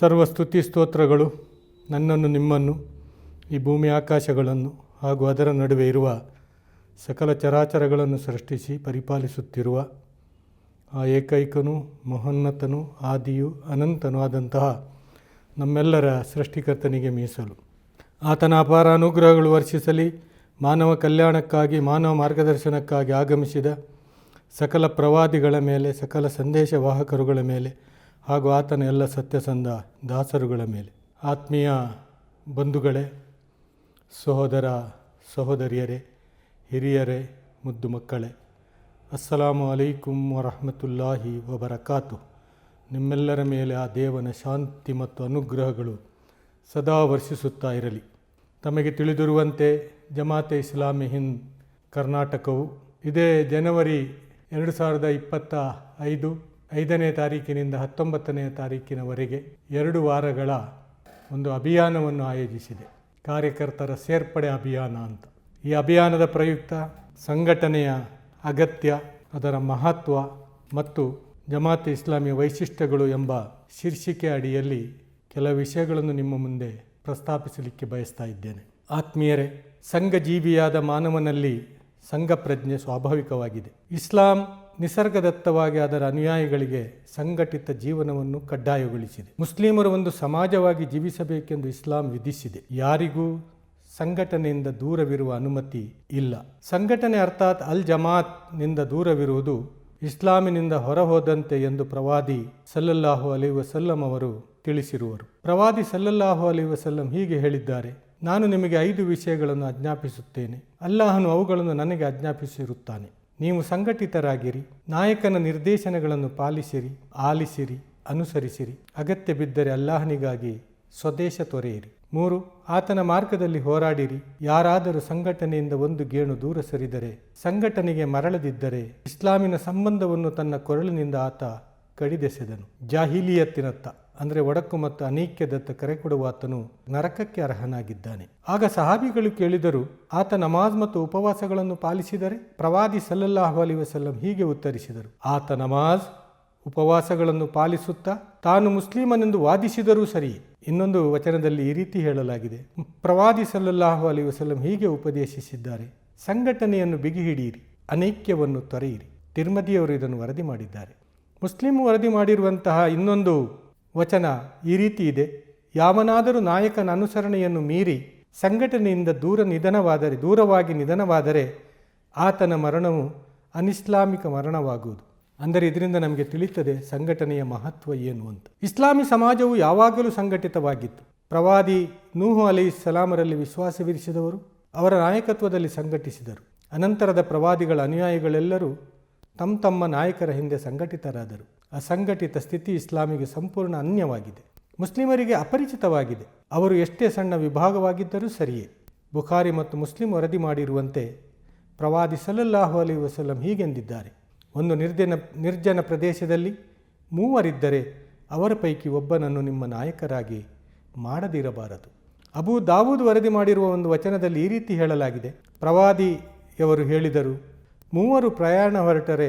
ಸರ್ವ ಸ್ತುತಿ ಸ್ತೋತ್ರಗಳು ನನ್ನನ್ನು ನಿಮ್ಮನ್ನು, ಈ ಭೂಮಿ ಆಕಾಶಗಳನ್ನು ಹಾಗೂ ಅದರ ನಡುವೆ ಇರುವ ಸಕಲ ಚರಾಚರಗಳನ್ನು ಸೃಷ್ಟಿಸಿ ಪರಿಪಾಲಿಸುತ್ತಿರುವ ಆ ಏಕೈಕನು ಮಹೋನ್ನತನು ಆದಿಯು ಅನಂತನೂ ಆದಂತಹ ನಮ್ಮೆಲ್ಲರ ಸೃಷ್ಟಿಕರ್ತನಿಗೆ ಮೀಸಲು. ಆತನ ಅಪಾರ ಅನುಗ್ರಹಗಳು ವರ್ಷಿಸಲಿ, ಮಾನವ ಕಲ್ಯಾಣಕ್ಕಾಗಿ, ಮಾನವ ಮಾರ್ಗದರ್ಶನಕ್ಕಾಗಿ ಆಗಮಿಸಿದ ಸಕಲ ಪ್ರವಾದಿಗಳ ಮೇಲೆ, ಸಕಲ ಸಂದೇಶ ವಾಹಕರುಗಳ ಮೇಲೆ ಹಾಗೂ ಆತನ ಎಲ್ಲ ಸತ್ಯಸಂಧ ದಾಸರುಗಳ ಮೇಲೆ. ಆತ್ಮೀಯ ಬಂಧುಗಳೇ, ಸಹೋದರ ಸಹೋದರಿಯರೇ, ಹಿರಿಯರೇ, ಮುದ್ದು ಮಕ್ಕಳೇ, ಅಸ್ಸಲಾಮು ಅಲೈಕುಮ್ ವರಹಮತುಲ್ಲಾಹಿ ವಬರಕಾತು ನಿಮ್ಮೆಲ್ಲರ ಮೇಲೆ ಆ ದೇವನ ಶಾಂತಿ ಮತ್ತು ಅನುಗ್ರಹಗಳು ಸದಾ ವರ್ಷಿಸುತ್ತಾ ಇರಲಿ. ತಮಗೆ ತಿಳಿದಿರುವಂತೆ ಜಮಾತೆ ಇಸ್ಲಾಮಿ ಹಿಂದ್ ಕರ್ನಾಟಕವು ಇದೇ ಜನವರಿ ಎರಡು ಸಾವಿರದ ಇಪ್ಪತ್ತ ಐದು ಐದನೇ ತಾರೀಕಿನಿಂದ ಹತ್ತೊಂಬತ್ತನೆಯ ತಾರೀಕಿನವರೆಗೆ ಎರಡು ವಾರಗಳ ಒಂದು ಅಭಿಯಾನವನ್ನು ಆಯೋಜಿಸಿದೆ. ಕಾರ್ಯಕರ್ತರ ಸೇರ್ಪಡೆ ಅಭಿಯಾನ ಅಂತ. ಈ ಅಭಿಯಾನದ ಪ್ರಯುಕ್ತ ಸಂಘಟನೆಯ ಅಗತ್ಯ, ಅದರ ಮಹತ್ವ ಮತ್ತು ಜಮಾತ್ ಇಸ್ಲಾಮಿ ವೈಶಿಷ್ಟ್ಯಗಳು ಎಂಬ ಶೀರ್ಷಿಕೆ ಅಡಿಯಲ್ಲಿ ಕೆಲ ವಿಷಯಗಳನ್ನು ನಿಮ್ಮ ಮುಂದೆ ಪ್ರಸ್ತಾಪಿಸಲಿಕ್ಕೆ ಬಯಸ್ತಾ ಇದ್ದೇನೆ. ಆತ್ಮೀಯರೇ, ಸಂಘಜೀವಿಯಾದ ಮಾನವನಲ್ಲಿ ಸಂಘ ಪ್ರಜ್ಞೆ ಸ್ವಾಭಾವಿಕವಾಗಿದೆ. ಇಸ್ಲಾಂ ನಿಸರ್ಗದತ್ತವಾಗಿ ಅದರ ಅನುಯಾಯಿಗಳಿಗೆ ಸಂಘಟಿತ ಜೀವನವನ್ನು ಕಡ್ಡಾಯಗೊಳಿಸಿದೆ. ಮುಸ್ಲಿಮರು ಒಂದು ಸಮಾಜವಾಗಿ ಜೀವಿಸಬೇಕೆಂದು ಇಸ್ಲಾಂ ವಿಧಿಸಿದೆ. ಯಾರಿಗೂ ಸಂಘಟನೆಯಿಂದ ದೂರವಿರುವ ಅನುಮತಿ ಇಲ್ಲ. ಸಂಘಟನೆ ಅರ್ಥಾತ್ ಅಲ್ ಜಮಾತ್ನಿಂದ ದೂರವಿರುವುದು ಇಸ್ಲಾಮಿನಿಂದ ಹೊರಹೋದಂತೆ ಎಂದು ಪ್ರವಾದಿ ಸಲ್ಲಲ್ಲಾಹು ಅಲೈ ವಸಲ್ಲಂ ಅವರು ತಿಳಿಸಿರುವರು. ಪ್ರವಾದಿ ಸಲ್ಲಲ್ಲಾಹು ಅಲೈ ವಸಲ್ಲಂ ಹೀಗೆ ಹೇಳಿದ್ದಾರೆ, ನಾನು ನಿಮಗೆ ಐದು ವಿಷಯಗಳನ್ನು ಅಜ್ಞಾಪಿಸುತ್ತೇನೆ ಅಲ್ಲಾಹನು ಅವುಗಳನ್ನು ನನಗೆ ಆಜ್ಞಾಪಿಸಿರುತ್ತಾನೆ. ನೀವು ಸಂಘಟಿತರಾಗಿರಿ, ನಾಯಕನ ನಿರ್ದೇಶನಗಳನ್ನು ಪಾಲಿಸಿರಿ, ಆಲಿಸಿರಿ, ಅನುಸರಿಸಿರಿ. ಅಗತ್ಯ ಬಿದ್ದರೆ ಅಲ್ಲಾಹನಿಗಾಗಿ ಸ್ವದೇಶ ತೊರೆಯಿರಿ. ಮೂರು, ಆತನ ಮಾರ್ಗದಲ್ಲಿ ಹೋರಾಡಿರಿ. ಯಾರಾದರೂ ಸಂಘಟನೆಯಿಂದ ಒಂದು ಗೇಣು ದೂರ ಸರಿದರೆ, ಸಂಘಟನೆಗೆ ಮರಳದಿದ್ದರೆ ಇಸ್ಲಾಮಿನ ಸಂಬಂಧವನ್ನು ತನ್ನ ಕೊರಳಿನಿಂದ ಆತ ಕಡಿದೆಸೆದನು. ಜಾಹಿಲಿಯತ್ತಿನತ್ತ. ಅಂದರೆ ಒಡಕು ಮತ್ತು ಅನೈಕ್ಯದತ್ತ ಕರೆ ಕೊಡುವ ಆತನು ನರಕಕ್ಕೆ ಅರ್ಹನಾಗಿದ್ದಾನೆ. ಆಗ ಸಹಾಬಿಗಳು ಕೇಳಿದರು, ಆತ ನಮಾಜ್ ಮತ್ತು ಉಪವಾಸಗಳನ್ನು ಪಾಲಿಸಿದರೆ? ಪ್ರವಾದಿ ಸಲ್ಲಲ್ಲಾಹು ಅಲಿ ವಸಲ್ಲಂ ಹೀಗೆ ಉತ್ತರಿಸಿದರು, ಆತ ನಮಾಜ್, ಉಪವಾಸಗಳನ್ನು ಪಾಲಿಸುತ್ತಾ ತಾನು ಮುಸ್ಲಿಮನೆಂದು ವಾದಿಸಿದರೂ ಸರಿ ಇನ್ನೊಂದು ವಚನದಲ್ಲಿ ಈ ರೀತಿ ಹೇಳಲಾಗಿದೆ, ಪ್ರವಾದಿ ಸಲ್ಲಲ್ಲಾಹು ಅಲಿ ವಸಲ್ಲಂ ಹೀಗೆ ಉಪದೇಶಿಸಿದ್ದಾರೆ, ಸಂಘಟನೆಯನ್ನು ಬಿಗಿ ಹಿಡಿಯಿರಿ ಅನೈಕ್ಯವನ್ನು ತೊರೆಯಿರಿ. ತಿರ್ಮದಿಯವರು ಇದನ್ನು ವರದಿ ಮಾಡಿದ್ದಾರೆ. ಮುಸ್ಲಿಂ ವರದಿ ಮಾಡಿರುವಂತಹ ಇನ್ನೊಂದು ವಚನ ಈ ರೀತಿ ಇದೆ. ಯಾವನಾದರೂ ನಾಯಕನ ಅನುಸರಣೆಯನ್ನು ಮೀರಿ ಸಂಘಟನೆಯಿಂದ ದೂರ ನಿಧನವಾದರೆ, ದೂರವಾಗಿ ನಿಧನವಾದರೆ ಆತನ ಮರಣವು ಅನಿಸ್ಲಾಮಿಕ ಮರಣವಾಗುವುದು. ಅಂದರೆ ಇದರಿಂದ ನಮಗೆ ತಿಳಿಯುತ್ತದೆ ಸಂಘಟನೆಯ ಮಹತ್ವ ಏನು ಅಂತ. ಇಸ್ಲಾಮಿ ಸಮಾಜವು ಯಾವಾಗಲೂ ಸಂಘಟಿತವಾಗಿತ್ತು. ಪ್ರವಾದಿ ನೂಹು ಅಲಿ ಸಲಾಮರಲ್ಲಿ ವಿಶ್ವಾಸವಿರಿಸಿದವರು, ಅವರ ನಾಯಕತ್ವದಲ್ಲಿ ಸಂಘಟಿಸಿದರು. ಅನಂತರದ ಪ್ರವಾದಿಗಳ ಅನುಯಾಯಿಗಳೆಲ್ಲರೂ ತಮ್ಮ ತಮ್ಮ ನಾಯಕರ ಹಿಂದೆ ಸಂಘಟಿತರಾದರು. ಅಸಂಘಟಿತ ಸ್ಥಿತಿ ಇಸ್ಲಾಮಿಗೆ ಸಂಪೂರ್ಣ ಅನ್ಯವಾಗಿದೆ. ಮುಸ್ಲಿಮರಿಗೆ ಅಪರಿಚಿತವಾಗಿದೆ. ಅವರು ಎಷ್ಟೇ ಸಣ್ಣ ವಿಭಾಗವಾಗಿದ್ದರೂ ಸರಿಯೇ. ಬುಖಾರಿ ಮತ್ತು ಮುಸ್ಲಿಂ ವರದಿ ಮಾಡಿರುವಂತೆ ಪ್ರವಾದಿ ಸಲ್ಲಲ್ಲಾಹು ಅಲಿ ವಸಲಂ ಹೀಗೆಂದಿದ್ದಾರೆ. ಒಂದು ನಿರ್ಜನ ನಿರ್ಜನ ಪ್ರದೇಶದಲ್ಲಿ ಮೂವರಿದ್ದರೆ ಅವರ ಪೈಕಿ ಒಬ್ಬನನ್ನು ನಿಮ್ಮ ನಾಯಕರಾಗಿ ಮಾಡದಿರಬಾರದು. ಅಬೂ ದಾವೂದ್ ವರದಿ ಮಾಡಿರುವ ಒಂದು ವಚನದಲ್ಲಿ ಈ ರೀತಿ ಹೇಳಲಾಗಿದೆ. ಪ್ರವಾದಿಯವರು ಹೇಳಿದರು ಮೂವರು ಪ್ರಯಾಣ ಹೊರಟರೆ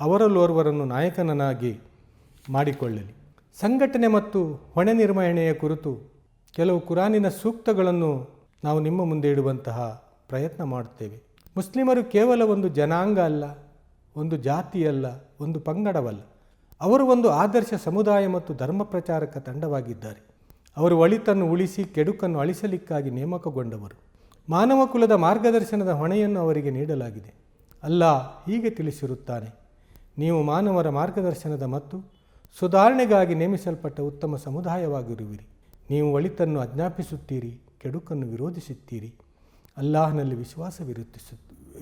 ಅವರಲ್ಲೋರ್ವರನ್ನು ನಾಯಕನನ್ನಾಗಿ ಮಾಡಿಕೊಳ್ಳಲಿ. ಸಂಘಟನೆ ಮತ್ತು ಹೊಣೆ ನಿರ್ವಹಣೆಯ ಕುರಿತು ಕೆಲವು ಕುರಾನಿನ ಸೂಕ್ತಗಳನ್ನು ನಾವು ನಿಮ್ಮ ಮುಂದೆ ಇಡುವಂತಹ ಪ್ರಯತ್ನ ಮಾಡುತ್ತೇವೆ. ಮುಸ್ಲಿಮರು ಕೇವಲ ಒಂದು ಜನಾಂಗ ಅಲ್ಲ, ಒಂದು ಜಾತಿಯಲ್ಲ ಒಂದು ಪಂಗಡವಲ್ಲ. ಅವರು ಒಂದು ಆದರ್ಶ ಸಮುದಾಯ ಮತ್ತು ಧರ್ಮ ಪ್ರಚಾರಕ ತಂಡವಾಗಿದ್ದಾರೆ. ಅವರು ಒಳಿತನ್ನು ಉಳಿಸಿ ಕೆಡುಕನ್ನು ಅಳಿಸಲಿಕ್ಕಾಗಿ ನೇಮಕಗೊಂಡವರು. ಮಾನವ ಕುಲದ ಮಾರ್ಗದರ್ಶನದ ಹೊಣೆಯನ್ನು ಅವರಿಗೆ ನೀಡಲಾಗಿದೆ. ಅಲ್ಲ ಹೀಗೆ ತಿಳಿಸಿರುತ್ತಾನೆ, ನೀವು ಮಾನವರ ಮಾರ್ಗದರ್ಶನದ ಮತ್ತು ಸುಧಾರಣೆಗಾಗಿ ನೇಮಿಸಲ್ಪಟ್ಟ ಉತ್ತಮ ಸಮುದಾಯವಾಗಿರುವಿರಿ. ನೀವು ಒಳಿತನ್ನು ಅಜ್ಞಾಪಿಸುತ್ತೀರಿ ಕೆಡುಕನ್ನು ವಿರೋಧಿಸುತ್ತೀರಿ. ಅಲ್ಲಾಹನಲ್ಲಿ ವಿಶ್ವಾಸವಿರುತ್ತಿಸು,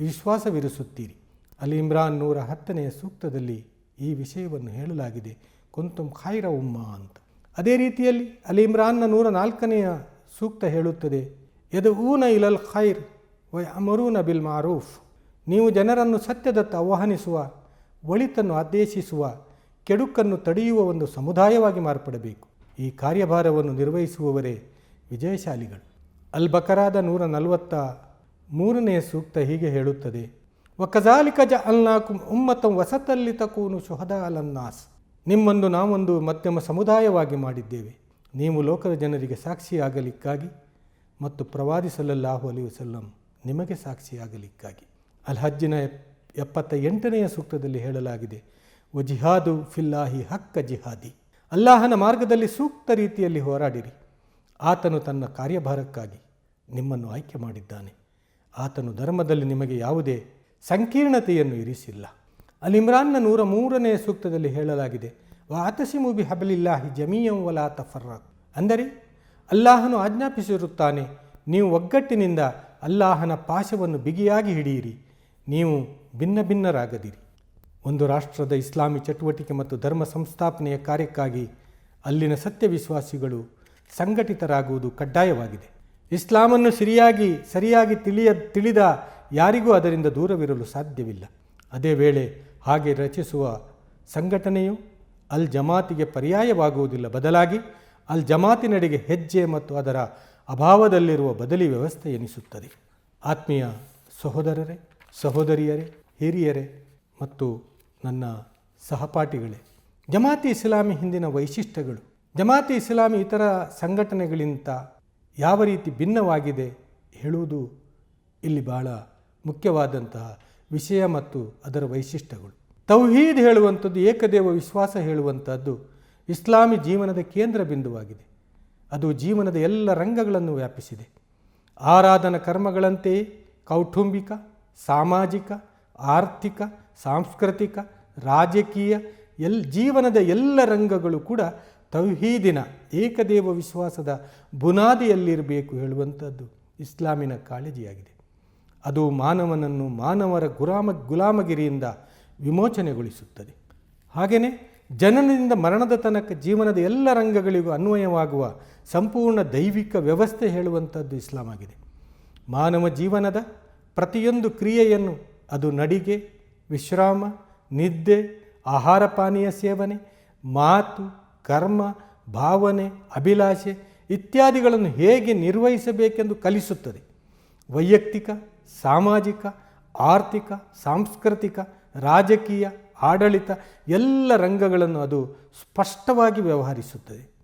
ವಿಶ್ವಾಸವಿರಿಸುತ್ತೀರಿ. ಅಲಿ ಇಮ್ರಾನ್ ನೂರ ಹತ್ತನೆಯ ಸೂಕ್ತದಲ್ಲಿ ಈ ವಿಷಯವನ್ನು ಹೇಳಲಾಗಿದೆ ಕುಂತುಂ ಖೈರ ಉಮ್ಮ ಅಂತ. ಅದೇ ರೀತಿಯಲ್ಲಿ ಅಲಿ ಇಮ್ರಾನ್ನ ನೂರ ನಾಲ್ಕನೆಯ ಸೂಕ್ತ ಹೇಳುತ್ತದೆ ಯದ ಊನ ಇಲಲ್ ಖೈರ್ ವೈ ಅಮರೂನ ಬಿಲ್ ಮಾರೂಫ್. ನೀವು ಜನರನ್ನು ಸತ್ಯದತ್ತ ಆಹ್ವಾನಿಸುವ, ಒಳಿತನ್ನು ಆದೇಶಿಸುವ, ಕೆಡುಕನ್ನು ತಡೆಯುವ ಒಂದು ಸಮುದಾಯವಾಗಿ ಮಾರ್ಪಡಬೇಕು. ಈ ಕಾರ್ಯಭಾರವನ್ನು ನಿರ್ವಹಿಸುವವರೇ ವಿಜಯಶಾಲಿಗಳು. ಅಲ್ಬಕರಾದ ನೂರ ನಲವತ್ತ ಮೂರನೆಯ ಸೂಕ್ತ ಹೀಗೆ ಹೇಳುತ್ತದೆ. ವಕಜಾಲಿಕ ಜ ಅಲ್ನಾಕುಂ ಉಮ್ಮತಂ ವಸತಲ್ಲಿ ತಕೂನು ಶುಹದ ಅಲನ್ನಾಸ್ ನಿಮ್ಮೊಂದು ನಾವೊಂದು ಮಧ್ಯಮ ಸಮುದಾಯವಾಗಿ ಮಾಡಿದ್ದೇವೆ. ನೀವು ಲೋಕದ ಜನರಿಗೆ ಸಾಕ್ಷಿಯಾಗಲಿಕ್ಕಾಗಿ ಮತ್ತು ಪ್ರವಾದಿ ಸಲ್ಲಲ್ಲಾಹು ಅಲಿ ವಸಲ್ಲಂ ನಿಮಗೆ ಸಾಕ್ಷಿಯಾಗಲಿಕ್ಕಾಗಿ. ಅಲ್ ಹಜ್ಜಿನ ಎಪ್- ಎಪ್ಪತ್ತ ಎಂಟನೆಯ ಸೂಕ್ತದಲ್ಲಿ ಹೇಳಲಾಗಿದೆ, ಒ ಜಿಹಾದು ಫಿಲ್ಲಾಹಿ ಹಕ್ಕ ಜಿಹಾದಿ. ಅಲ್ಲಾಹನ ಮಾರ್ಗದಲ್ಲಿ ಸೂಕ್ತ ರೀತಿಯಲ್ಲಿ ಹೋರಾಡಿರಿ. ಆತನು ತನ್ನ ಕಾರ್ಯಭಾರಕ್ಕಾಗಿ ನಿಮ್ಮನ್ನು ಆಯ್ಕೆ ಮಾಡಿದ್ದಾನೆ. ಆತನು ಧರ್ಮದಲ್ಲಿ ನಿಮಗೆ ಯಾವುದೇ ಸಂಕೀರ್ಣತೆಯನ್ನು ಇರಿಸಿಲ್ಲ. ಅಲ್ ಇಮ್ರಾನ್ನ ನೂರ ಮೂರನೆಯ ಸೂಕ್ತದಲ್ಲಿ ಹೇಳಲಾಗಿದೆ, ವ ಆತಸಿಮು ಬಿ ಹಬಲಿಲ್ಲಾಹಿ ಜಮೀಯಂ ವಲಾ ತಫರ್ರಾಕ್. ಅಂದರೆ, ಅಲ್ಲಾಹನು ಆಜ್ಞಾಪಿಸಿರುತ್ತಾನೆ, ನೀವು ಒಗ್ಗಟ್ಟಿನಿಂದ ಅಲ್ಲಾಹನ ಪಾಶವನ್ನು ಬಿಗಿಯಾಗಿ ಹಿಡಿಯಿರಿ. ನೀವು ಭಿನ್ನ ಭಿನ್ನರಾಗದಿರಿ. ಒಂದು ರಾಷ್ಟ್ರದ ಇಸ್ಲಾಮಿ ಚಟುವಟಿಕೆ ಮತ್ತು ಧರ್ಮ ಸಂಸ್ಥಾಪನೆಯ ಕಾರ್ಯಕ್ಕಾಗಿ ಅಲ್ಲಿನ ಸತ್ಯವಿಶ್ವಾಸಿಗಳು ಸಂಘಟಿತರಾಗುವುದು ಕಡ್ಡಾಯವಾಗಿದೆ. ಇಸ್ಲಾಮನ್ನು ಸರಿಯಾಗಿ ಸರಿಯಾಗಿ ತಿಳಿಯ, ತಿಳಿದ ಯಾರಿಗೂ ಅದರಿಂದ ದೂರವಿರಲು ಸಾಧ್ಯವಿಲ್ಲ. ಅದೇ ವೇಳೆ ಹಾಗೆ ರಚಿಸುವ ಸಂಘಟನೆಯು ಅಲ್ ಜಮಾತಿಗೆ ಪರ್ಯಾಯವಾಗುವುದಿಲ್ಲ. ಬದಲಾಗಿ ಅಲ್ ಜಮಾತಿನಡೆಗೆ ಹೆಜ್ಜೆ ಮತ್ತು ಅದರ ಅಭಾವದಲ್ಲಿರುವ ಬದಲಿ ವ್ಯವಸ್ಥೆ ಎನಿಸುತ್ತದೆ. ಆತ್ಮೀಯ ಸಹೋದರರೇ ಸಹೋದರಿಯರೇ, ಹಿರಿಯರೇ ಮತ್ತು ನನ್ನ ಸಹಪಾಠಿಗಳೇ, ಜಮಾತಿ ಇಸ್ಲಾಮಿ ಹಿಂದಿನ ವೈಶಿಷ್ಟ್ಯಗಳು. ಜಮಾತಿ ಇಸ್ಲಾಮಿ ಇತರ ಸಂಘಟನೆಗಳಿಂದ ಯಾವ ರೀತಿ ಭಿನ್ನವಾಗಿದೆ ಹೇಳುವುದು ಇಲ್ಲಿ ಬಹಳ ಮುಖ್ಯವಾದಂತಹ ವಿಷಯ ಮತ್ತು ಅದರ ವೈಶಿಷ್ಟ್ಯಗಳು. ತೌಹೀದ್ ಹೇಳುವಂಥದ್ದು, ಏಕದೇವ ವಿಶ್ವಾಸ ಹೇಳುವಂಥದ್ದು ಇಸ್ಲಾಮಿ ಜೀವನದ ಕೇಂದ್ರ ಬಿಂದುವಾಗಿದೆ. ಅದು ಜೀವನದ ಎಲ್ಲ ರಂಗಗಳನ್ನು ವ್ಯಾಪಿಸಿದೆ. ಆರಾಧನಾ ಕರ್ಮಗಳಂತೆಯೇ ಕೌಟುಂಬಿಕ ಸಾಮಾಜಿಕ, ಆರ್ಥಿಕ, ಸಾಂಸ್ಕೃತಿಕ, ರಾಜಕೀಯ, ಎಲ್, ಜೀವನದ ಎಲ್ಲ ರಂಗಗಳು ಕೂಡ ತೌಹೀದಿನ ಏಕದೇವ ವಿಶ್ವಾಸದ ಬುನಾದಿಯಲ್ಲಿರಬೇಕು ಹೇಳುವಂಥದ್ದು ಇಸ್ಲಾಮಿನ ಕಾಳಜಿಯಾಗಿದೆ. ಅದು ಮಾನವನನ್ನು ಮಾನವರ ಗುಲಾಮ ಗುಲಾಮಗಿರಿಯಿಂದ ವಿಮೋಚನೆಗೊಳಿಸುತ್ತದೆ. ಹಾಗೆಯೇ ಜನನದಿಂದ ಮರಣದ ತನಕ ಜೀವನದ ಎಲ್ಲ ರಂಗಗಳಿಗೂ ಅನ್ವಯವಾಗುವ ಸಂಪೂರ್ಣ ದೈವಿಕ ವ್ಯವಸ್ಥೆ ಹೇಳುವಂಥದ್ದು ಇಸ್ಲಾಮಾಗಿದೆ. ಮಾನವ ಜೀವನದ ಪ್ರತಿಯೊಂದು ಕ್ರಿಯೆಯನ್ನು ಅದು ನಡಿಗೆ, ವಿಶ್ರಾಮ, ನಿದ್ದೆ, ಆಹಾರ ಪಾನೀಯ ಸೇವನೆ, ಮಾತು, ಕರ್ಮ, ಭಾವನೆ, ಅಭಿಲಾಷೆ ಇತ್ಯಾದಿಗಳನ್ನು ಹೇಗೆ ನಿರ್ವಹಿಸಬೇಕೆಂದು ಕಲಿಸುತ್ತದೆ. ವೈಯಕ್ತಿಕ, ಸಾಮಾಜಿಕ, ಆರ್ಥಿಕ, ಸಾಂಸ್ಕೃತಿಕ, ರಾಜಕೀಯ, ಆಡಳಿತ ಎಲ್ಲ ರಂಗಗಳನ್ನು ಅದು ಸ್ಪಷ್ಟವಾಗಿ ವ್ಯವಹರಿಸುತ್ತದೆ.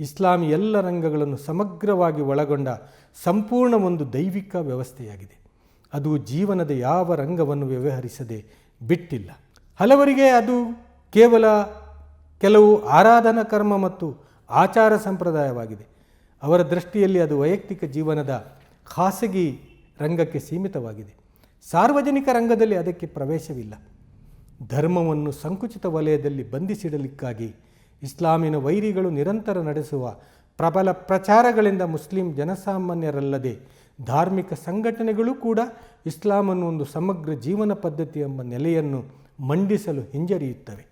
ಇಸ್ಲಾಮಿ ಎಲ್ಲ ರಂಗಗಳನ್ನು ಸಮಗ್ರವಾಗಿ ಒಳಗೊಂಡ ಸಂಪೂರ್ಣ ಒಂದು ದೈವಿಕ ವ್ಯವಸ್ಥೆಯಾಗಿದೆ. ಅದು ಜೀವನದ ಯಾವ ರಂಗವನ್ನು ವ್ಯವಹರಿಸದೆ ಬಿಟ್ಟಿಲ್ಲ. ಹಲವರಿಗೆ ಅದು ಕೇವಲ ಕೆಲವು ಆರಾಧನಾ ಕರ್ಮ ಮತ್ತು ಆಚಾರ ಸಂಪ್ರದಾಯವಾಗಿದೆ. ಅವರ ದೃಷ್ಟಿಯಲ್ಲಿ ಅದು ವೈಯಕ್ತಿಕ ಜೀವನದ ಖಾಸಗಿ ರಂಗಕ್ಕೆ ಸೀಮಿತವಾಗಿದೆ. ಸಾರ್ವಜನಿಕ ರಂಗದಲ್ಲಿ ಅದಕ್ಕೆ ಪ್ರವೇಶವಿಲ್ಲ. ಧರ್ಮವನ್ನು ಸಂಕುಚಿತ ವಲಯದಲ್ಲಿ ಬಂಧಿಸಿಡಲಿಕ್ಕಾಗಿ ಇಸ್ಲಾಮಿನ ವೈರಿಗಳು ನಿರಂತರ ನಡೆಸುವ ಪ್ರಬಲ ಪ್ರಚಾರಗಳಿಂದ ಮುಸ್ಲಿಂ ಜನಸಾಮಾನ್ಯರಲ್ಲದೆ ಧಾರ್ಮಿಕ ಸಂಘಟನೆಗಳು ಕೂಡ ಇಸ್ಲಾಮನ್ನು ಒಂದು ಸಮಗ್ರ ಜೀವನ ಪದ್ಧತಿ ಎಂಬ ನೆಲೆಯನ್ನು ಮಂಡಿಸಲು ಹಿಂಜರಿಯುತ್ತವೆ.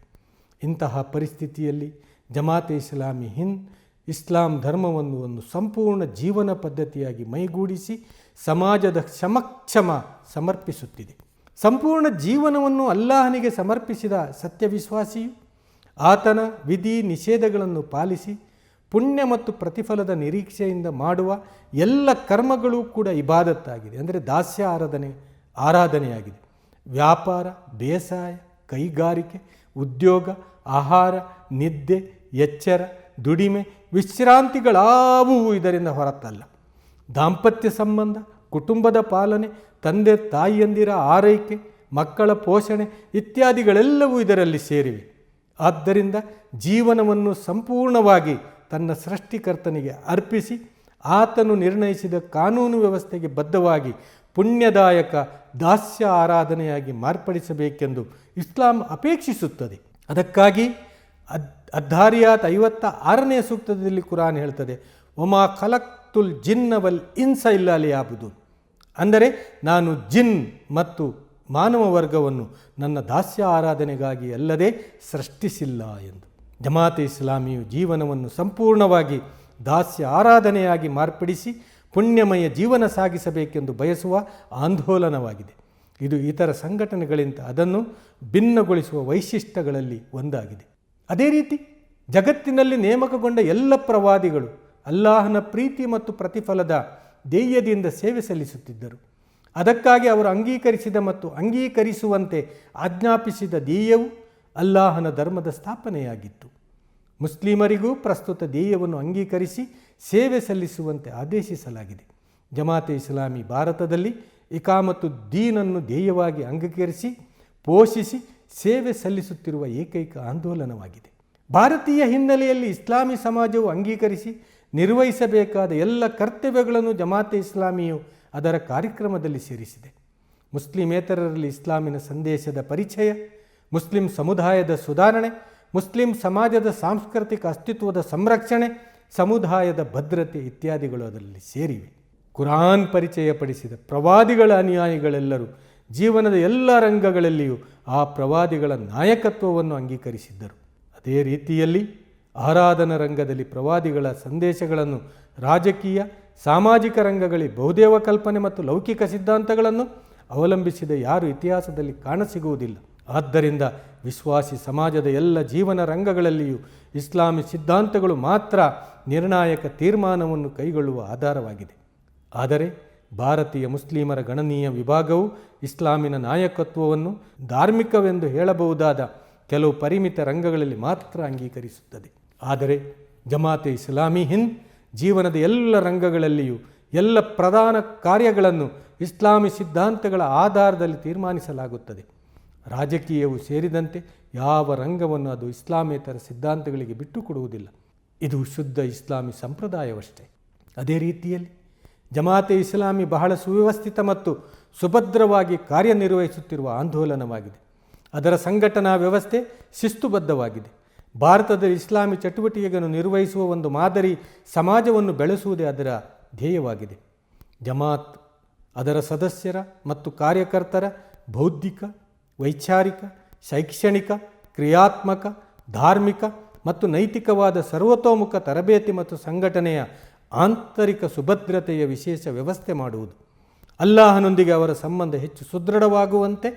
ಇಂತಹ ಪರಿಸ್ಥಿತಿಯಲ್ಲಿ ಜಮಾತೆ ಇಸ್ಲಾಮಿ ಹಿಂದ್ ಇಸ್ಲಾಂ ಧರ್ಮವನ್ನು ಒಂದು ಸಂಪೂರ್ಣ ಜೀವನ ಪದ್ಧತಿಯಾಗಿ ಮೈಗೂಡಿಸಿ ಸಮಾಜದ ಕ್ಷಮಕ್ಷಮ ಸಮರ್ಪಿಸುತ್ತಿದೆ. ಸಂಪೂರ್ಣ ಜೀವನವನ್ನು ಅಲ್ಲಾಹನಿಗೆ ಸಮರ್ಪಿಸಿದ ಸತ್ಯವಿಶ್ವಾಸಿಯು ಆತನ ವಿಧಿ ನಿಷೇಧಗಳನ್ನು ಪಾಲಿಸಿ ಪುಣ್ಯ ಮತ್ತು ಪ್ರತಿಫಲದ ನಿರೀಕ್ಷೆಯಿಂದ ಮಾಡುವ ಎಲ್ಲ ಕರ್ಮಗಳು ಕೂಡ ಇಬಾದತ್ತಾಗಿದೆ. ಅಂದರೆ ದಾಸ್ಯ ಆರಾಧನೆ, ಆರಾಧನೆಯಾಗಿದೆ. ವ್ಯಾಪಾರ, ಬೇಸಾಯ, ಕೈಗಾರಿಕೆ, ಉದ್ಯೋಗ, ಆಹಾರ, ನಿದ್ದೆ, ಎಚ್ಚರ, ದುಡಿಮೆ ವಿಶ್ರಾಂತಿಗಳಾವುವು ಇದರಿಂದ ಹೊರತಲ್ಲ. ದಾಂಪತ್ಯ ಸಂಬಂಧ, ಕುಟುಂಬದ ಪಾಲನೆ, ತಂದೆ, ತಾಯಿಯಂದಿರ ಆರೈಕೆ, ಮಕ್ಕಳ ಪೋಷಣೆ ಇತ್ಯಾದಿಗಳೆಲ್ಲವೂ ಇದರಲ್ಲಿ ಸೇರಿವೆ. ಆದ್ದರಿಂದ ಜೀವನವನ್ನು ಸಂಪೂರ್ಣವಾಗಿ ತನ್ನ ಸೃಷ್ಟಿಕರ್ತನಿಗೆ ಅರ್ಪಿಸಿ ಆತನು ನಿರ್ಣಯಿಸಿದ ಕಾನೂನು ವ್ಯವಸ್ಥೆಗೆ ಬದ್ಧವಾಗಿ ಪುಣ್ಯದಾಯಕ ದಾಸ್ಯ ಆರಾಧನೆಯಾಗಿ ಮಾರ್ಪಡಿಸಬೇಕೆಂದು ಇಸ್ಲಾಂ ಅಪೇಕ್ಷಿಸುತ್ತದೆ. ಅದಕ್ಕಾಗಿ ಅದ್, ಅದ್ಧಾರಿಯಾತ್ ಐವತ್ತ ಆರನೇ ಸೂಕ್ತದಲ್ಲಿ ಕುರಾನ್ ಹೇಳ್ತದೆ ಒಮಾ ಖಲಕ್ತುಲ್ ಜಿನ್ನವಲ್ ಇನ್ಸ ಇಲ್ಲಾಲಿ ಆಬುದು ಅಂದರೆ ನಾನು ಜಿನ್ ಮತ್ತು ಮಾನವ ವರ್ಗವನ್ನು ನನ್ನ ದಾಸ್ಯ ಆರಾಧನೆಗಾಗಿ ಅಲ್ಲದೆ ಸೃಷ್ಟಿಸಿಲ್ಲ ಎಂದು. ಜಮಾತೆ ಇಸ್ಲಾಮಿಯು ಜೀವನವನ್ನು ಸಂಪೂರ್ಣವಾಗಿ ದಾಸ್ಯ ಆರಾಧನೆಯಾಗಿ ಮಾರ್ಪಡಿಸಿ ಪುಣ್ಯಮಯ ಜೀವನ ಸಾಗಿಸಬೇಕೆಂದು ಬಯಸುವ ಆಂದೋಲನವಾಗಿದೆ. ಇದು ಇತರ ಸಂಘಟನೆಗಳಿಂದ ಅದನ್ನು ಭಿನ್ನಗೊಳಿಸುವ ವೈಶಿಷ್ಟ್ಯಗಳಲ್ಲಿ ಒಂದಾಗಿದೆ. ಅದೇ ರೀತಿ ಜಗತ್ತಿನಲ್ಲಿ ನೇಮಕಗೊಂಡ ಎಲ್ಲ ಪ್ರವಾದಿಗಳು ಅಲ್ಲಾಹನ ಪ್ರೀತಿ ಮತ್ತು ಪ್ರತಿಫಲದ ಧ್ಯೇಯದಿಂದ ಸೇವೆ ಸಲ್ಲಿಸುತ್ತಿದ್ದರು. ಅದಕ್ಕಾಗಿ ಅವರು ಅಂಗೀಕರಿಸಿದ ಮತ್ತು ಅಂಗೀಕರಿಸುವಂತೆ ಆಜ್ಞಾಪಿಸಿದ ಧ್ಯೇಯವು ಅಲ್ಲಾಹನ ಧರ್ಮದ ಸ್ಥಾಪನೆಯಾಗಿತ್ತು. ಮುಸ್ಲಿಮರಿಗೂ ಪ್ರಸ್ತುತ ಧ್ಯೇಯವನ್ನು ಅಂಗೀಕರಿಸಿ ಸೇವೆ ಸಲ್ಲಿಸುವಂತೆ ಆದೇಶಿಸಲಾಗಿದೆ. ಜಮಾತೆ ಇಸ್ಲಾಮಿ ಭಾರತದಲ್ಲಿ ಇಕಾಮತ್ತು ದೀನನ್ನು ಧ್ಯೇಯವಾಗಿ ಅಂಗೀಕರಿಸಿ, ಪೋಷಿಸಿ ಸೇವೆ ಸಲ್ಲಿಸುತ್ತಿರುವ ಏಕೈಕ ಆಂದೋಲನವಾಗಿದೆ. ಭಾರತೀಯ ಹಿನ್ನೆಲೆಯಲ್ಲಿ ಇಸ್ಲಾಮಿ ಸಮಾಜವು ಅಂಗೀಕರಿಸಿ ನಿರ್ವಹಿಸಬೇಕಾದ ಎಲ್ಲ ಕರ್ತವ್ಯಗಳನ್ನು ಜಮಾತೆ ಇಸ್ಲಾಮಿಯು ಅದರ ಕಾರ್ಯಕ್ರಮದಲ್ಲಿ ಸೇರಿಸಿದೆ. ಮುಸ್ಲಿಮೇತರರಲ್ಲಿ ಇಸ್ಲಾಮಿನ ಸಂದೇಶದ ಪರಿಚಯ ಮುಸ್ಲಿಂ ಸಮುದಾಯದ ಸುಧಾರಣೆ, ಮುಸ್ಲಿಂ ಸಮಾಜದ ಸಾಂಸ್ಕೃತಿಕ ಅಸ್ತಿತ್ವದ ಸಂರಕ್ಷಣೆ, ಸಮುದಾಯದ ಭದ್ರತೆ ಇತ್ಯಾದಿಗಳು ಅದರಲ್ಲಿ ಸೇರಿವೆ. ಕುರಾನ್ ಪರಿಚಯಪಡಿಸಿದ ಪ್ರವಾದಿಗಳ ಅನುಯಾಯಿಗಳೆಲ್ಲರೂ ಜೀವನದ ಎಲ್ಲ ರಂಗಗಳಲ್ಲಿಯೂ ಆ ಪ್ರವಾದಿಗಳ ನಾಯಕತ್ವವನ್ನು ಅಂಗೀಕರಿಸಿದ್ದರು. ಅದೇ ರೀತಿಯಲ್ಲಿ ಆರಾಧನಾ ರಂಗದಲ್ಲಿ ಪ್ರವಾದಿಗಳ ಸಂದೇಶಗಳನ್ನು ರಾಜಕೀಯ, ಸಾಮಾಜಿಕ ರಂಗಗಳಲ್ಲಿ ಬಹುದೇವ ಕಲ್ಪನೆ ಮತ್ತು ಲೌಕಿಕ ಸಿದ್ಧಾಂತಗಳನ್ನು ಅವಲಂಬಿಸಿದ ಯಾರು ಇತಿಹಾಸದಲ್ಲಿ ಕಾಣಸಿಗುವುದಿಲ್ಲ. ಆದ್ದರಿಂದ ವಿಶ್ವಾಸಿ ಸಮಾಜದ ಎಲ್ಲ ಜೀವನ ರಂಗಗಳಲ್ಲಿಯೂ ಇಸ್ಲಾಮಿ ಸಿದ್ಧಾಂತಗಳು ಮಾತ್ರ ನಿರ್ಣಾಯಕ ತೀರ್ಮಾನವನ್ನು ಕೈಗೊಳ್ಳುವ ಆಧಾರವಾಗಿದೆ. ಆದರೆ ಭಾರತೀಯ ಮುಸ್ಲಿಮರ ಗಣನೀಯ ವಿಭಾಗವು ಇಸ್ಲಾಮಿನ ನಾಯಕತ್ವವನ್ನು ಧಾರ್ಮಿಕವೆಂದು ಹೇಳಬಹುದಾದ ಕೆಲವು ಪರಿಮಿತ ರಂಗಗಳಲ್ಲಿ ಮಾತ್ರ ಅಂಗೀಕರಿಸುತ್ತದೆ. ಆದರೆ ಜಮಾತೆ ಇಸ್ಲಾಮಿ ಹಿಂದ್ ಜೀವನದ ಎಲ್ಲ ರಂಗಗಳಲ್ಲಿಯೂ ಎಲ್ಲ ಪ್ರಧಾನ ಕಾರ್ಯಗಳನ್ನು ಇಸ್ಲಾಮಿ ಸಿದ್ಧಾಂತಗಳ ಆಧಾರದಲ್ಲಿ ತೀರ್ಮಾನಿಸಲಾಗುತ್ತದೆ. ರಾಜಕೀಯವು ಸೇರಿದಂತೆ ಯಾವ ರಂಗವನ್ನು ಅದು ಇಸ್ಲಾಮೇತರ ಸಿದ್ಧಾಂತಗಳಿಗೆ ಬಿಟ್ಟುಕೊಡುವುದಿಲ್ಲ. ಇದು ಶುದ್ಧ ಇಸ್ಲಾಮಿ ಸಂಪ್ರದಾಯವಷ್ಟೇ. ಅದೇ ರೀತಿಯಲ್ಲಿ ಜಮಾತೆ ಇಸ್ಲಾಮಿ ಬಹಳ ಸುವ್ಯವಸ್ಥಿತ ಮತ್ತು ಸುಭದ್ರವಾಗಿ ಕಾರ್ಯನಿರ್ವಹಿಸುತ್ತಿರುವ ಆಂದೋಲನವಾಗಿದೆ. ಅದರ ಸಂಘಟನಾ ವ್ಯವಸ್ಥೆ ಶಿಸ್ತುಬದ್ಧವಾಗಿದೆ. ಭಾರತದ ಇಸ್ಲಾಮಿ ಚಟುವಟಿಕೆಗಳನ್ನು ನಿರ್ವಹಿಸುವ ಒಂದು ಮಾದರಿ ಸಮಾಜವನ್ನು ಬೆಳೆಸುವುದೇ ಅದರ ಧ್ಯೇಯವಾಗಿದೆ. ಜಮಾತ್ ಅದರ ಸದಸ್ಯರ ಮತ್ತು ಕಾರ್ಯಕರ್ತರ ಬೌದ್ಧಿಕ ವೈಚಾರಿಕ, ಶೈಕ್ಷಣಿಕ, ಕ್ರಿಯಾತ್ಮಕ, ಧಾರ್ಮಿಕ ಮತ್ತು ನೈತಿಕವಾದ ಸರ್ವತೋಮುಖ ತರಬೇತಿ ಮತ್ತು ಸಂಘಟನೆಯ ಆಂತರಿಕ ಸುಭದ್ರತೆಯ ವಿಶೇಷ ವ್ಯವಸ್ಥೆ ಮಾಡುವುದು. ಅಲ್ಲಾಹನೊಂದಿಗೆ ಅವರ ಸಂಬಂಧ ಹೆಚ್ಚು ಸುದೃಢವಾಗುವಂತೆ,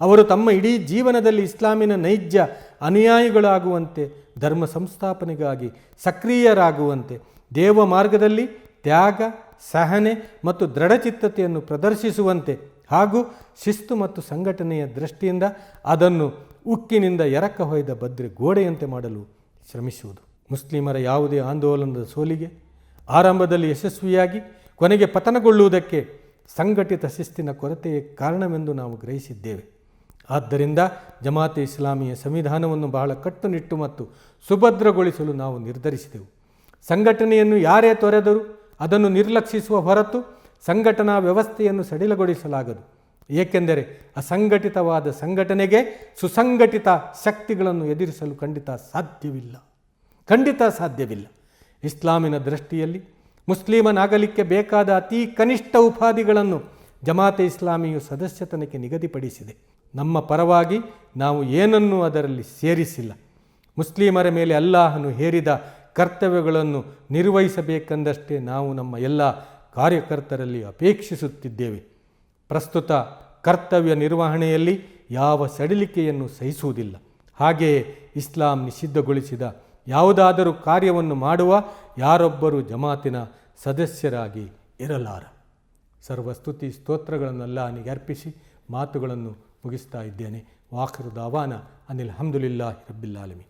ಅವರು ತಮ್ಮ ಇಡೀ ಜೀವನದಲ್ಲಿ ಇಸ್ಲಾಮಿನ ನೈಜ ಅನುಯಾಯಿಗಳಾಗುವಂತೆ, ಧರ್ಮ ಸಂಸ್ಥಾಪನೆಗಾಗಿ ಸಕ್ರಿಯರಾಗುವಂತೆ ದೇವ ಮಾರ್ಗದಲ್ಲಿ ತ್ಯಾಗ, ಸಹನೆ ಮತ್ತು ದೃಢಚಿತ್ತತೆಯನ್ನು ಪ್ರದರ್ಶಿಸುವಂತೆ ಹಾಗೂ ಶಿಸ್ತು ಮತ್ತು ಸಂಘಟನೆಯ ದೃಷ್ಟಿಯಿಂದ ಅದನ್ನು ಉಕ್ಕಿನಿಂದ ಎರಕ ಹೊಯ್ದ ಭದ್ರೆ ಗೋಡೆಯಂತೆ ಮಾಡಲು ಶ್ರಮಿಸುವುದು. ಮುಸ್ಲಿಮರ ಯಾವುದೇ ಆಂದೋಲನದ ಸೋಲಿಗೆ ಆರಂಭದಲ್ಲಿ ಯಶಸ್ವಿಯಾಗಿ ಕೊನೆಗೆ ಪತನಗೊಳ್ಳುವುದಕ್ಕೆ ಸಂಘಟಿತ ಶಿಸ್ತಿನ ಕೊರತೆಯೇ ಕಾರಣವೆಂದು ನಾವು ಗ್ರಹಿಸಿದ್ದೇವೆ. ಆದ್ದರಿಂದ ಜಮಾತೆ ಇಸ್ಲಾಮಿಯ ಸಂವಿಧಾನವನ್ನು ಬಹಳ ಕಟ್ಟುನಿಟ್ಟು ಮತ್ತು ಸುಭದ್ರಗೊಳಿಸಲು ನಾವು ನಿರ್ಧರಿಸಿದೆವು. ಸಂಘಟನೆಯನ್ನು ಯಾರೇ ತೊರೆದರೂ ಅದನ್ನು ನಿರ್ಲಕ್ಷಿಸುವ ಹೊರತು ಸಂಘಟನಾ ವ್ಯವಸ್ಥೆಯನ್ನು ಸಡಿಲಗೊಳಿಸಲಾಗದು. ಏಕೆಂದರೆ ಅಸಂಘಟಿತವಾದ ಸಂಘಟನೆಗೆ ಸುಸಂಘಟಿತ ಶಕ್ತಿಗಳನ್ನು ಎದುರಿಸಲು ಖಂಡಿತ ಸಾಧ್ಯವಿಲ್ಲ. ಖಂಡಿತ ಸಾಧ್ಯವಿಲ್ಲ. ಇಸ್ಲಾಮಿನ ದೃಷ್ಟಿಯಲ್ಲಿ ಮುಸ್ಲಿಮನಾಗಲಿಕ್ಕೆ ಬೇಕಾದ ಅತಿ ಕನಿಷ್ಠ ಉಪಾಧಿಗಳನ್ನು ಜಮಾತೆ ಇಸ್ಲಾಮಿಯು ಸದಸ್ಯತನಕ್ಕೆ ನಿಗದಿಪಡಿಸಿದೆ. ನಮ್ಮ ಪರವಾಗಿ ನಾವು ಏನನ್ನೂ ಅದರಲ್ಲಿ ಸೇರಿಸಿಲ್ಲ. ಮುಸ್ಲಿಮರ ಮೇಲೆ ಅಲ್ಲಾಹನು ಹೇರಿದ ಕರ್ತವ್ಯಗಳನ್ನು ನಿರ್ವಹಿಸಬೇಕೆಂದಷ್ಟೇ ನಾವು ನಮ್ಮ ಎಲ್ಲ ಕಾರ್ಯಕರ್ತರಲ್ಲಿ ಅಪೇಕ್ಷಿಸುತ್ತಿದ್ದೇವೆ. ಪ್ರಸ್ತುತ ಕರ್ತವ್ಯ ನಿರ್ವಹಣೆಯಲ್ಲಿ ಯಾವ ಸಡಿಲಿಕೆಯನ್ನು ಸಹಿಸುವುದಿಲ್ಲ. ಹಾಗೆಯೇ ಇಸ್ಲಾಂ ನಿಷಿದ್ಧಗೊಳಿಸಿದ ಯಾವುದಾದರೂ ಕಾರ್ಯವನ್ನು ಮಾಡುವ ಯಾರೊಬ್ಬರು ಜಮಾತಿನ ಸದಸ್ಯರಾಗಿ ಇರಲಾರ. ಸರ್ವಸ್ತುತಿ ಸ್ತೋತ್ರಗಳನ್ನೆಲ್ಲ ನನಗೆ ಅರ್ಪಿಸಿ ಮಾತುಗಳನ್ನು ಮುಗಿಸ್ತಾ ಇದ್ದೇನೆ. ವಾಖರು ದಾವಾನ ಅನಿಲ್ ಹಮ್ದುಲಿಲ್ಲಾ ರಬ್ಬಿಲ್ಲಾಲಮಿ